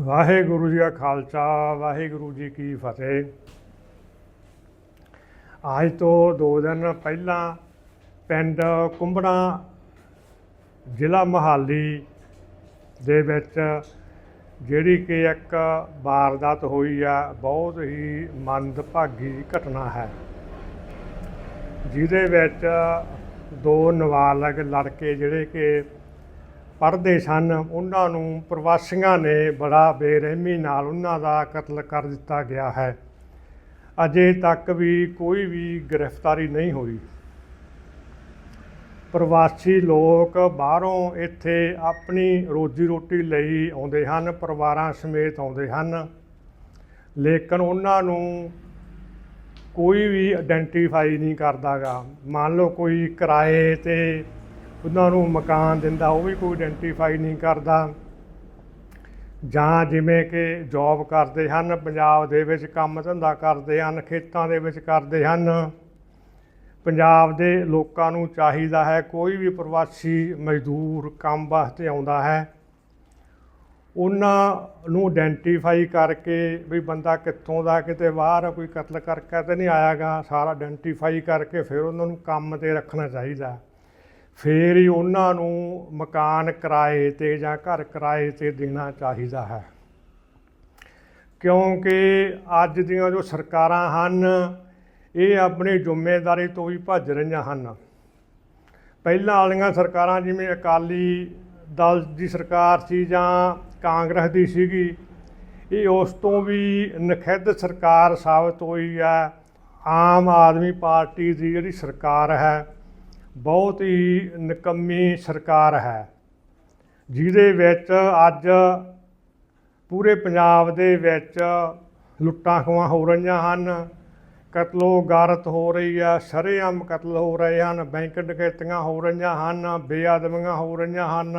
ਵਾਹਿਗੁਰੂ ਜੀ ਕਾ ਖਾਲਸਾ, ਵਾਹਿਗੁਰੂ ਜੀ ਕੀ ਫਤਿਹ। ਅੱਜ ਤੋਂ ਦੋ ਦਿਨ ਪਹਿਲਾਂ ਪਿੰਡ ਕੁੰਬੜਾ ਜ਼ਿਲ੍ਹਾ ਮੋਹਾਲੀ ਦੇ ਵਿੱਚ ਜਿਹੜੀ ਕਿ ਇੱਕ ਵਾਰਦਾਤ ਹੋਈ ਆ, ਬਹੁਤ ਹੀ ਮੰਦਭਾਗੀ ਘਟਨਾ ਹੈ। ਜਿਹਦੇ ਵਿੱਚ ਦੋ ਨਾਬਾਲਗ ਲੜਕੇ ਜਿਹੜੇ ਕਿ ਪੜ੍ਹਦੇ ਸਨ। ਉਹਨਾਂ ਨੂੰ ਪ੍ਰਵਾਸੀਆਂ ਨੇ ਬੜਾ ਬੇਰਹਿਮੀ ਨਾਲ ਉਹਨਾਂ ਦਾ ਕਤਲ ਕਰ ਦਿੱਤਾ ਗਿਆ ਹੈ। ਅਜੇ ਤੱਕ ਵੀ ਕੋਈ ਵੀ ਗ੍ਰਿਫਤਾਰੀ ਨਹੀਂ ਹੋਈ। ਪ੍ਰਵਾਸੀ ਲੋਕ ਬਾਹਰੋਂ ਇੱਥੇ ਆਪਣੀ ਰੋਜੀ ਰੋਟੀ ਲਈ ਆਉਂਦੇ ਹਨ, ਪਰਿਵਾਰਾਂ ਸਮੇਤ ਆਉਂਦੇ ਹਨ। ਲੇਕਿਨ ਉਹਨਾਂ ਨੂੰ ਕੋਈ ਵੀ ਆਇਡੈਂਟੀਫਾਈ ਨਹੀਂ ਕਰਦਾਗਾ ਮੰਨ ਲਓ ਕੋਈ ਕਿਰਾਏ ਤੇ ਉਹਨਾਂ ਨੂੰ ਮਕਾਨ ਦਿੰਦਾ, ਉਹ ਵੀ ਕੋਈ ਆਇਡੈਂਟੀਫਾਈ ਨਹੀਂ ਕਰਦਾ। ਜਾਂ ਜਿਵੇਂ ਕਿ ਜੌਬ ਕਰਦੇ ਹਨ, ਪੰਜਾਬ ਦੇ ਵਿੱਚ ਕੰਮ ਧੰਦਾ ਕਰਦੇ ਹਨ, ਖੇਤਾਂ ਦੇ ਵਿੱਚ ਕਰਦੇ ਹਨ। ਪੰਜਾਬ ਦੇ ਲੋਕਾਂ ਨੂੰ ਚਾਹੀਦਾ ਹੈ ਕੋਈ ਵੀ ਪ੍ਰਵਾਸੀ ਮਜ਼ਦੂਰ ਕੰਮ ਵਾਸਤੇ ਆਉਂਦਾ ਹੈ। ਉਹਨਾਂ ਨੂੰ ਆਇਡੈਂਟੀਫਾਈ ਕਰਕੇ ਵੀ ਬੰਦਾ ਕਿੱਥੋਂ ਦਾ, ਕਿਤੇ ਬਾਹਰ ਕੋਈ ਕਤਲ ਕਰਕੇ ਤੇ ਨਹੀਂ ਆਇਆਗਾ, ਸਾਰਾ ਆਇਡੈਂਟੀਫਾਈ ਕਰਕੇ ਫਿਰ ਉਹਨਾਂ ਨੂੰ ਕੰਮ ਤੇ ਰੱਖਣਾ ਚਾਹੀਦਾ। ਫਿਰ ਹੀ ਉਹਨਾਂ ਨੂੰ ਮਕਾਨ ਕਿਰਾਏ ਤੇ ਜਾਂ ਘਰ ਕਿਰਾਏ ਤੇ ਦੇਣਾ ਚਾਹੀਦਾ ਹੈ। ਕਿਉਂਕਿ ਅੱਜ ਦੀਆਂ ਜੋ ਸਰਕਾਰਾਂ ਹਨ, ਇਹ ਆਪਣੀ ਜ਼ਿੰਮੇਵਾਰੀ ਤੋਂ ਵੀ ਭੱਜ ਰਹੀਆਂ ਹਨ। ਪਹਿਲਾਂ ਵਾਲੀਆਂ ਸਰਕਾਰਾਂ ਜਿਵੇਂ ਅਕਾਲੀ ਦਲ ਦੀ ਸਰਕਾਰ ਸੀ ਜਾਂ ਕਾਂਗਰਸ ਦੀ ਸੀਗੀ, ਇਹ ਉਸ ਤੋਂ ਵੀ ਨਖਿੱਧ ਸਰਕਾਰ ਸਾਬਤ ਹੋਈ ਹੈ। ਆਮ ਆਦਮੀ ਪਾਰਟੀ ਦੀ ਜਿਹੜੀ ਸਰਕਾਰ ਹੈ ਬਹੁਤ ਹੀ ਨਿਕੰਮੀ ਸਰਕਾਰ ਹੈ, ਜਿਹਦੇ ਵਿੱਚ ਅੱਜ ਪੂਰੇ ਪੰਜਾਬ ਦੇ ਵਿੱਚ ਲੁੱਟਾਂ ਖੋਹਾਂ ਹੋ ਰਹੀਆਂ ਹਨ ਕਤਲੋ ਗਾਰਤ ਹੋ ਰਹੀ ਆ ਸ਼ਰੇਆਮ ਕਤਲ ਹੋ ਰਹੇ ਹਨ, ਬੈਂਕ ਡਕੈਤੀਆਂ ਹੋ ਰਹੀਆਂ ਹਨ ਬੇਅਦਬੀਆਂ ਹੋ ਰਹੀਆਂ ਹਨ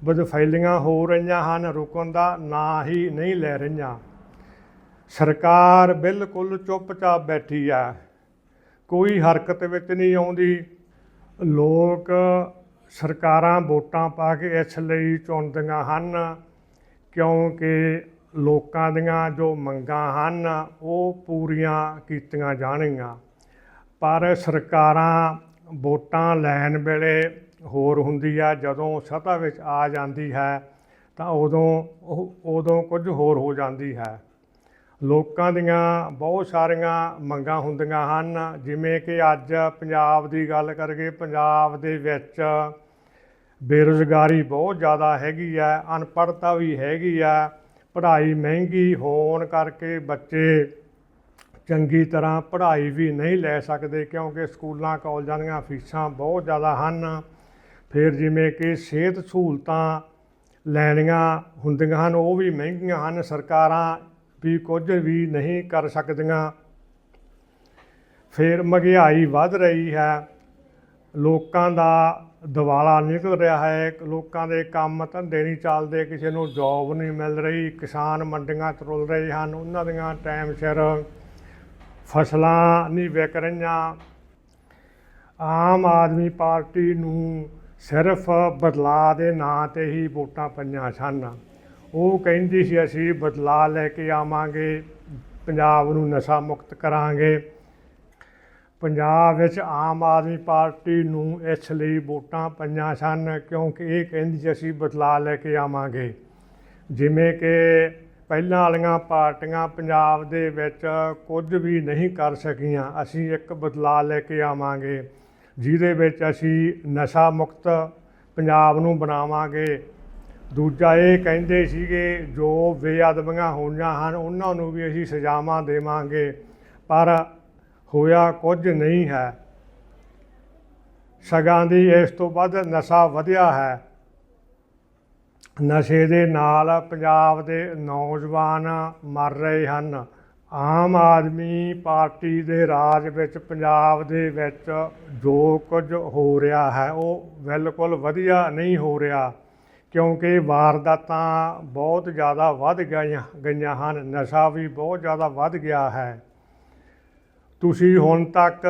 ਬਦਫੈਲੀਆਂ ਹੋ ਰਹੀਆਂ ਹਨ, ਰੁਕਣ ਦਾ ਨਾਂ ਹੀ ਨਹੀਂ ਲੈ ਰਹੀਆਂ। ਸਰਕਾਰ ਬਿਲਕੁਲ ਚੁੱਪਚਾਪ ਬੈਠੀ ਆ ਕੋਈ ਹਰਕਤ ਵਿੱਚ ਨਹੀਂ ਆਉਂਦੀ। ਲੋਕ ਸਰਕਾਰਾਂ ਵੋਟਾਂ ਪਾ ਕੇ ਇਸ ਲਈ ਚੁਣਦੀਆਂ ਹਨ, ਕਿਉਂਕਿ ਲੋਕਾਂ ਦੀਆਂ ਜੋ ਮੰਗਾਂ ਹਨ, ਉਹ ਪੂਰੀਆਂ ਕੀਤੀਆਂ ਜਾਣਗੀਆਂ। ਪਰ ਸਰਕਾਰਾਂ ਵੋਟਾਂ ਲੈਣ ਵੇਲੇ ਹੋਰ ਹੁੰਦੀ ਆ, ਜਦੋਂ ਸੱਤਾ ਵਿੱਚ ਆ ਜਾਂਦੀ ਹੈ, ਤਾਂ ਉਦੋਂ ਉਦੋਂ ਕੁਝ ਹੋਰ ਹੋ ਜਾਂਦੀ ਹੈ। ਲੋਕਾਂ ਦੀਆਂ ਬਹੁਤ ਸਾਰੀਆਂ ਮੰਗਾਂ ਹੁੰਦੀਆਂ ਹਨ। ਜਿਵੇਂ ਕਿ ਅੱਜ ਪੰਜਾਬ ਦੀ ਗੱਲ ਕਰਕੇ ਪੰਜਾਬ ਦੇ ਵਿੱਚ ਬੇਰੁਜ਼ਗਾਰੀ ਬਹੁਤ ਜ਼ਿਆਦਾ ਹੈਗੀ ਆ ਅਨਪੜ੍ਹਤਾ ਵੀ ਹੈਗੀ ਆ ਪੜ੍ਹਾਈ ਮਹਿੰਗੀ ਹੋਣ ਕਰਕੇ ਬੱਚੇ ਚੰਗੀ ਤਰ੍ਹਾਂ ਪੜ੍ਹਾਈ ਵੀ ਨਹੀਂ ਲੈ ਸਕਦੇ ਕਿਉਂਕਿ ਸਕੂਲਾਂ, ਕਾਲਜਾਂ ਦੀਆਂ ਫੀਸਾਂ ਬਹੁਤ ਜ਼ਿਆਦਾ ਹਨ। ਫਿਰ ਜਿਵੇਂ ਕਿ ਸਿਹਤ ਸਹੂਲਤਾਂ ਲੈਣੀਆਂ ਹੁੰਦੀਆਂ ਹਨ, ਉਹ ਵੀ ਮਹਿੰਗੀਆਂ ਹਨ। ਸਰਕਾਰਾਂ ਵੀ ਕੁਝ ਵੀ ਨਹੀਂ ਕਰ ਸਕਦੀਆਂ। ਫਿਰ ਮਹਿੰਗਾਈ ਵੱਧ ਰਹੀ ਹੈ। ਲੋਕਾਂ ਦਾ ਦਿਵਾਲਾ ਨਿਕਲ ਰਿਹਾ ਹੈ। ਲੋਕਾਂ ਦੇ ਕੰਮ ਧੰਦੇ ਨਹੀਂ ਚੱਲਦੇ। ਕਿਸੇ ਨੂੰ ਜੌਬ ਨਹੀਂ ਮਿਲ ਰਹੀ। ਕਿਸਾਨ ਮੰਡੀਆਂ ਤਰੁਲ ਰਹੇ ਹਨ। ਉਹਨਾਂ ਦੀਆਂ ਟਾਈਮ ਸਿਰ ਫਸਲਾਂ ਨਹੀਂ ਵਿਕ ਰਹੀਆਂ। ਆਮ ਆਦਮੀ ਪਾਰਟੀ ਨੂੰ ਸਿਰਫ ਬਦਲਾਅ ਦੇ ਨਾਂ ਤੇ ਹੀ ਵੋਟਾਂ ਪਈਆਂ ਸਨ। ਉਹ ਕਹਿੰਦੀ ਸੀ, ਅਸੀਂ ਬਦਲਾਅ ਲੈ ਕੇ ਆਵਾਂਗੇ, ਪੰਜਾਬ ਨੂੰ ਨਸ਼ਾ ਮੁਕਤ ਕਰਾਂਗੇ। ਪੰਜਾਬ ਵਿੱਚ ਆਮ ਆਦਮੀ ਪਾਰਟੀ ਨੂੰ ਇਸ ਲਈ ਵੋਟਾਂ ਪਈਆਂ ਸਨ, ਕਿਉਂਕਿ ਇਹ ਕਹਿੰਦੀ ਸੀ, ਅਸੀਂ ਬਦਲਾਅ ਲੈ ਕੇ ਆਵਾਂਗੇ। ਜਿਵੇਂ ਕਿ ਪਹਿਲਾਂ ਵਾਲੀਆਂ ਪਾਰਟੀਆਂ ਪੰਜਾਬ ਦੇ ਵਿੱਚ ਕੁਝ ਵੀ ਨਹੀਂ ਕਰ ਸਕੀਆਂ, ਅਸੀਂ ਇੱਕ ਬਦਲਾਅ ਲੈ ਕੇ ਆਵਾਂਗੇ, ਜਿਹਦੇ ਵਿੱਚ ਅਸੀਂ ਨਸ਼ਾ ਮੁਕਤ ਪੰਜਾਬ ਨੂੰ ਬਣਾਵਾਂਗੇ। ਦੂਜਾ ਇਹ ਕਹਿੰਦੇ ਸੀਗੇ, ਜੋ ਬੇਅਦਬੀਆਂ ਹੋਈਆਂ ਹਨ, ਉਹਨਾਂ ਨੂੰ ਵੀ ਅਸੀਂ ਸਜ਼ਾਵਾਂ ਦੇਵਾਂਗੇ, ਪਰ ਹੋਇਆ ਕੁਝ ਨਹੀਂ ਹੈ। ਸਗਾਂ ਦੀ ਇਸ ਤੋਂ ਵੱਧ ਨਸ਼ਾ ਵਧਿਆ ਹੈ। ਨਸ਼ੇ ਦੇ ਨਾਲ ਪੰਜਾਬ ਦੇ ਨੌਜਵਾਨ ਮਰ ਰਹੇ ਹਨ। ਆਮ ਆਦਮੀ ਪਾਰਟੀ ਦੇ ਰਾਜ ਵਿੱਚ, ਪੰਜਾਬ ਦੇ ਵਿੱਚ ਜੋ ਕੁਝ ਹੋ ਰਿਹਾ ਹੈ, ਉਹ ਬਿਲਕੁਲ ਵਧੀਆ ਨਹੀਂ ਹੋ ਰਿਹਾ। ਕਿਉਂਕਿ ਵਾਰਦਾਤਾਂ ਬਹੁਤ ਜ਼ਿਆਦਾ ਵੱਧ ਗਈਆਂ ਗਈਆਂ ਹਨ, ਨਸ਼ਾ ਵੀ ਬਹੁਤ ਜ਼ਿਆਦਾ ਵੱਧ ਗਿਆ ਹੈ। ਤੁਸੀਂ ਹੁਣ ਤੱਕ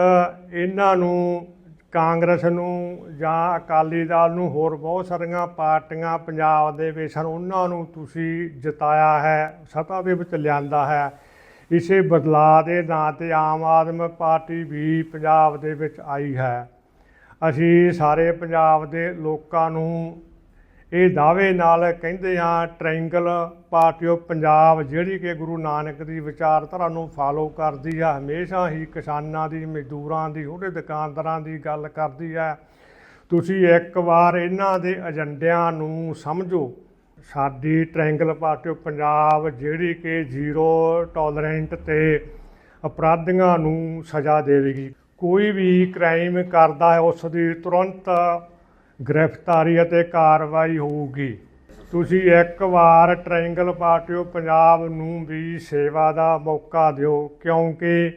ਇਹਨਾਂ ਨੂੰ, ਕਾਂਗਰਸ ਨੂੰ ਜਾਂ ਅਕਾਲੀ ਦਲ ਨੂੰ ਹੋਰ ਬਹੁਤ ਸਾਰੀਆਂ ਪਾਰਟੀਆਂ ਪੰਜਾਬ ਦੇ ਵਿੱਚ ਹਨ, ਉਹਨਾਂ ਨੂੰ ਤੁਸੀਂ ਜਿਤਾਇਆ ਹੈ, ਸੱਤਾ ਦੇ ਵਿੱਚ ਲਿਆਂਦਾ ਹੈ। ਇਸੇ ਬਦਲਾਅ ਦੇ ਨਾਂ ਤੇ ਆਮ ਆਦਮੀ ਪਾਰਟੀ ਵੀ ਪੰਜਾਬ ਦੇ ਵਿੱਚ ਆਈ ਹੈ। ਅਸੀਂ ਸਾਰੇ ਪੰਜਾਬ ਦੇ ਲੋਕਾਂ ਨੂੰ ਇਹ ਦਾਅਵੇ ਨਾਲ ਕਹਿੰਦੇ ਹਾਂ ਟ੍ਰਾਇੰਗਲ ਪਾਰਟੀ ਆਫ ਪੰਜਾਬ ਜਿਹੜੀ ਕਿ ਗੁਰੂ ਨਾਨਕ ਦੀ ਵਿਚਾਰਧਾਰਾ ਨੂੰ ਫਾਲੋ ਕਰਦੀ ਆ, ਹਮੇਸ਼ਾ ਹੀ ਕਿਸਾਨਾਂ ਦੀ, ਮਜ਼ਦੂਰਾਂ ਦੀ, ਉਹਦੇ ਦੁਕਾਨਦਾਰਾਂ ਦੀ ਗੱਲ ਕਰਦੀ ਹੈ ਤੁਸੀਂ ਇੱਕ ਵਾਰ ਇਹਨਾਂ ਦੇ ਏਜੰਡਿਆਂ ਨੂੰ ਸਮਝੋ, ਸਾਡੀ ਟ੍ਰਾਇੰਗਲ ਪਾਰਟੀ ਆਫ ਪੰਜਾਬ ਜਿਹੜੀ ਕਿ ਜ਼ੀਰੋ ਟੋਲਰੈਂਟ ਤੇ ਅਪਰਾਧੀਆਂ ਨੂੰ ਸਜ਼ਾ ਦੇਵੇਗੀ। ਕੋਈ ਵੀ ਕ੍ਰਾਈਮ ਕਰਦਾ ਹੈ, ਉਸ ਦੀ ਤੁਰੰਤ ਗ੍ਰਿਫਤਾਰੀ ਅਤੇ ਕਾਰਵਾਈ ਹੋਊਗੀ। ਤੁਸੀਂ ਇੱਕ ਵਾਰ ਟ੍ਰਾਇੰਗਲ ਪਾਰਟੀ ਪੰਜਾਬ ਨੂੰ ਵੀ ਸੇਵਾ ਦਾ ਮੌਕਾ ਦਿਓ, ਕਿਉਂਕਿ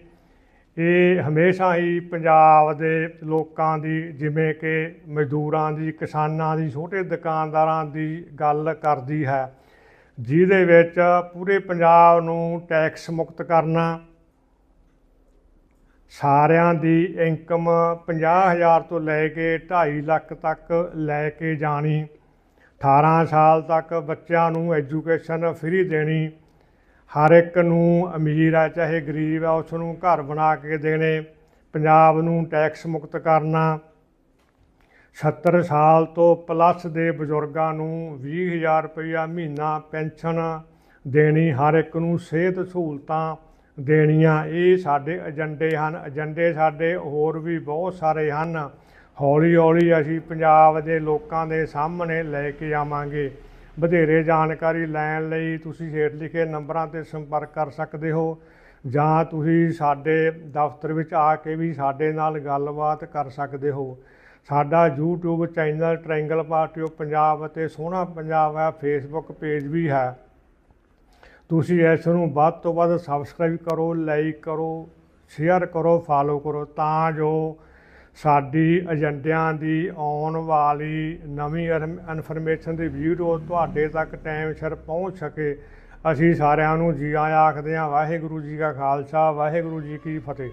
ਇਹ ਹਮੇਸ਼ਾ ਹੀ ਪੰਜਾਬ ਦੇ ਲੋਕਾਂ ਦੀ, ਜਿਵੇਂ ਕਿ ਮਜ਼ਦੂਰਾਂ ਦੀ, ਕਿਸਾਨਾਂ ਦੀ, ਛੋਟੇ ਦੁਕਾਨਦਾਰਾਂ ਦੀ ਗੱਲ ਕਰਦੀ ਹੈ, ਜਿਹਦੇ ਵਿੱਚ ਪੂਰੇ ਪੰਜਾਬ ਨੂੰ ਟੈਕਸ ਮੁਕਤ ਕਰਨਾ ਸਾਰਿਆਂ ਦੀ ਇਨਕਮ 50000 ਤੋਂ ਲੈ ਕੇ 2.5 ਲੱਖ ਤੱਕ ਲੈ ਕੇ ਜਾਣੀ। 18 ਸਾਲ ਤੱਕ ਬੱਚਿਆਂ ਨੂੰ ਐਜੂਕੇਸ਼ਨ ਫ੍ਰੀ ਦੇਣੀ। ਹਰ ਇੱਕ ਨੂੰ ਅਮੀਰ ਹੈ, ਚਾਹੇ ਗਰੀਬ ਆ ਉਸ ਨੂੰ ਘਰ ਬਣਾ ਕੇ ਦੇਣੇ। ਪੰਜਾਬ ਨੂੰ ਟੈਕਸ ਮੁਕਤ ਕਰਨਾ। 70 ਸਾਲ ਤੋਂ ਪਲੱਸ ਦੇ ਬਜ਼ੁਰਗਾਂ ਨੂੰ 20000 ਰੁਪਇਆ ਮਹੀਨਾ ਪੈਨਸ਼ਨ ਦੇਣੀ। ਹਰ ਇੱਕ ਨੂੰ ਸਿਹਤ ਸਹੂਲਤਾਂ ਦੇਣੀਆਂ। ਇਹ ਸਾਡੇ ਏਜੰਡੇ ਹਨ। ਏਜੰਡੇ ਸਾਡੇ ਹੋਰ ਵੀ ਬਹੁਤ ਸਾਰੇ ਹਨ। ਹੌਲੀ ਹੌਲੀ ਅਸੀਂ ਪੰਜਾਬ ਦੇ ਲੋਕਾਂ ਦੇ ਸਾਹਮਣੇ ਲੈ ਕੇ ਆਵਾਂਗੇ। ਵਧੇਰੇ ਜਾਣਕਾਰੀ ਲੈਣ ਲਈ ਤੁਸੀਂ ਹੇਠ ਲਿਖੇ ਨੰਬਰਾਂ ਤੇ ਸੰਪਰਕ ਕਰ ਸਕਦੇ ਹੋ ਜਾਂ ਤੁਸੀਂ ਸਾਡੇ ਦਫ਼ਤਰ ਵਿੱਚ ਆ ਕੇ ਵੀ ਸਾਡੇ ਨਾਲ ਗੱਲਬਾਤ ਕਰ ਸਕਦੇ ਹੋ। ਸਾਡਾ YouTube channel triangle party of Punjab ਅਤੇ ਸੋਹਣਾ ਪੰਜਾਬ ਹੈ। ਫੇਸਬੁੱਕ ਪੇਜ ਵੀ ਹੈ। ਤੁਸੀਂ ਇਸ ਨੂੰ ਵੱਧ ਤੋਂ ਵੱਧ ਸਬਸਕ੍ਰਾਈਬ ਕਰੋ ਲਾਈਕ ਕਰੋ ਸ਼ੇਅਰ ਕਰੋ ਫਾਲੋ ਕਰੋ ਤਾਂ ਜੋ ਸਾਡੀ ਏਜੰਡਿਆਂ ਦੀ ਆਉਣ ਵਾਲੀ ਨਵੀਂ ਇਨਫੋਰਮੇਸ਼ਨ ਦੀ ਵੀਡੀਓ ਤੁਹਾਡੇ ਤੱਕ ਟਾਈਮ ਸਿਰ ਪਹੁੰਚ ਸਕੇ। ਅਸੀਂ ਸਾਰਿਆਂ ਨੂੰ ਜੀ ਆਇਆਂ ਆਖਦੇ ਹਾਂ, ਵਾਹਿਗੁਰੂ ਜੀ ਕਾ ਖਾਲਸਾ, ਵਾਹਿਗੁਰੂ ਜੀ ਕੀ ਫਤਿਹ।